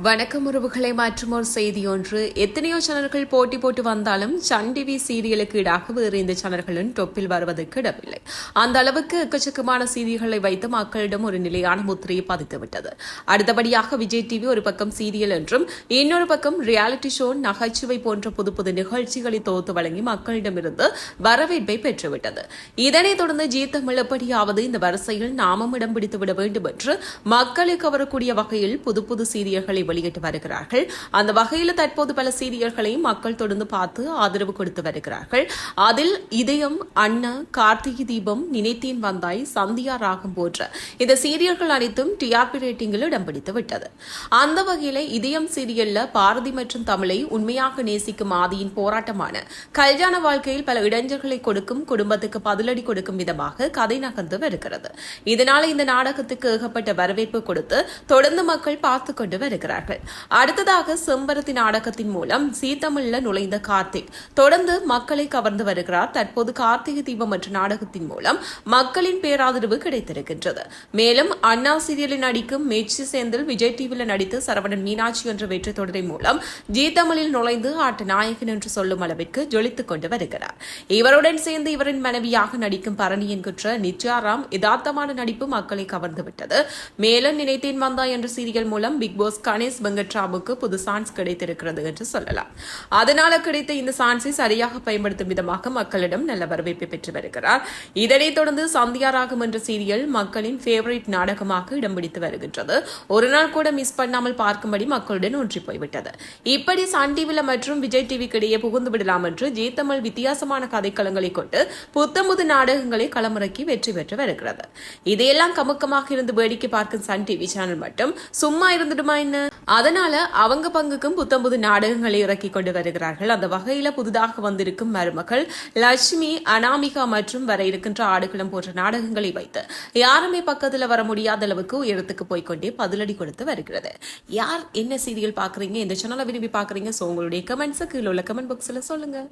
வணக்கம் உறவுகளை மாற்றும் ஒரு செய்தி ஒன்று. எத்தனையோ சேனல்கள் போட்டி போட்டு வந்தாலும் சன் டிவி சீரியலுக்கு ஈடாக வேறு இந்த சேனல்களும் டொப்பில் வருவதற்கு இடமில்லை. அந்த அளவுக்கு எக்கச்சக்கமான சீரியல்களை வைத்து மக்களிடம் ஒரு நிலையான முத்திரையை பதித்துவிட்டது அடுத்தபடியாக விஜய் டிவி ஒரு பக்கம் சீரியல் என்றும் இன்னொரு பக்கம் ரியாலிட்டி ஷோ நகைச்சுவை போன்ற புது புது நிகழ்ச்சிகளை தொகுத்து வழங்கி மக்களிடமிருந்து வரவேற்பை பெற்றுவிட்டது. இதனைத் தொடர்ந்து ஜி தமிழ் எப்படியாவது இந்த வரிசையில் நாமம் இடம் பிடித்து விட வேண்டும் என்று மக்களை கவரக்கூடிய வகையில் புது புது சீரியல்களை செய்திகளை வெளியிட்டு வருகிறார்கள். அந்த வகையில் தற்போது பல சீரியல்களையும் மக்கள் தொடர்ந்து பார்த்து ஆதரவு கொடுத்து வருகிறார்கள். அதில் இதயம் அண்ணா கார்த்திகை தீபம் நினைத்தேன் வந்தாய் சந்தியா ராகம் போன்ற இந்த சீரியல்கள் அனைத்தும் டிஆர்பி ரேட்டிங்கில் இடம் பிடித்து விட்டது. அந்த வகையில் இதயம் சீரியல்ல பாரதி மற்றும் தமிழை உண்மையாக நேசிக்கும் ஆதியின் போராட்டமான கல்யாண வாழ்க்கையில் பல இடைஞ்சல்களை கொடுக்கும் குடும்பத்துக்கு பதிலடி கொடுக்கும் விதமாக கதை நகர்ந்து வருகிறது. இதனால இந்த நாடகத்துக்கு ஏகப்பட்ட வரவேற்பு கொடுத்து தொடர்ந்து மக்கள் பார்த்து கொண்டு வருகிறார்கள் அடுத்ததாக செம்பருத்தி நாடகத்தின் மூலம் சீத்தமிழ்ல நுழைந்த கார்த்திக் தொடர்ந்து மக்களை கவர்ந்து வருகிறார். தற்போது கார்த்திகை தீபம் என்ற நாடகத்தின் மூலம் மக்களின் பேராதரவு கிடைத்திருக்கின்றது. மேலும் அண்ணா சீரியலில் நடிக்கும் மேட்சி சேந்தில் விஜய் டிவியில் நடித்து சரவணன் மீனாட்சி என்ற வெற்றி தொடரின் மூலம் ஜீ தமிழில் நுழைந்து ஆட்ட நாயகன் என்று சொல்லும் அளவிற்கு ஜொலித்துக் கொண்டு வருகிறார். இவருடன் சேர்ந்து இவரின் மனைவியாக நடிக்கும் பரணி என்கின்ற நித்யாராம் யதார்த்தமான நடிப்பு மக்களை கவர்ந்துவிட்டது மேலும் நினைத்தேன் வந்தா என்ற சீரியல் மூலம் பிக் பாஸ் கணேஷ் வெங்கட்ராமுக்கு புது சான்ஸ் கிடைத்திருக்கிறது என்று சொல்லலாம். அதனால கிடைத்த இந்த சான்ஸை சரியாக பயன்படுத்தும் விதமாக மக்களிடம் நல்ல வரவேற்பை பெற்று வருகிறார். இதனைத் தொடர்ந்து சந்தியாராகம் என்ற சீரியல் மக்களின் ஃபேவரட் நாடகமாக இடம் பிடித்து வருகின்றது. ஒரு நாள் கூட மிஸ் பண்ணாமல் பார்க்கும்படி மக்களுடன் ஒன்றி போய்விட்டது. இப்படி சன் டிவில மற்றும் விஜய் டிவிக்கு இடையே புகுந்து விடலாம் என்று ஜீ தமிழ் வித்தியாசமான கதைக்களங்களை கொண்டு புத்தமுது நாடகங்களை களமிறக்கி வெற்றி பெற்று வருகிறது. இதையெல்லாம் கமுக்கமாக இருந்து வேடிக்கை பார்க்கும் சன் டிவி சேனல் மட்டும். சும்மா இருந்துடுமா என்ன? அதனால அவங்க பங்குக்கும் புத்தம்புது நாடகங்களை இறக்கி கொண்டு வருகிறார்கள். அந்த வகையில புதிதாக வந்திருக்கும் மருமகள் லட்சுமி அனாமிகா மற்றும் வர இருக்கின்ற ஆடுகளம் போன்ற நாடகங்களை வைத்து யாருமே பக்கத்துல வர முடியாத அளவுக்கு உயரத்துக்கு போய்க்கொண்டே பதிலடி கொடுத்து வருகிறது. யார் என்ன சீரியல் பாக்குறீங்க இந்த சேனலை விரும்பி பாக்குறீங்க சோ உங்களுடைய கமெண்ட்ஸை கீழே உள்ள கமெண்ட் பாக்ஸ்ல சொல்லுங்க.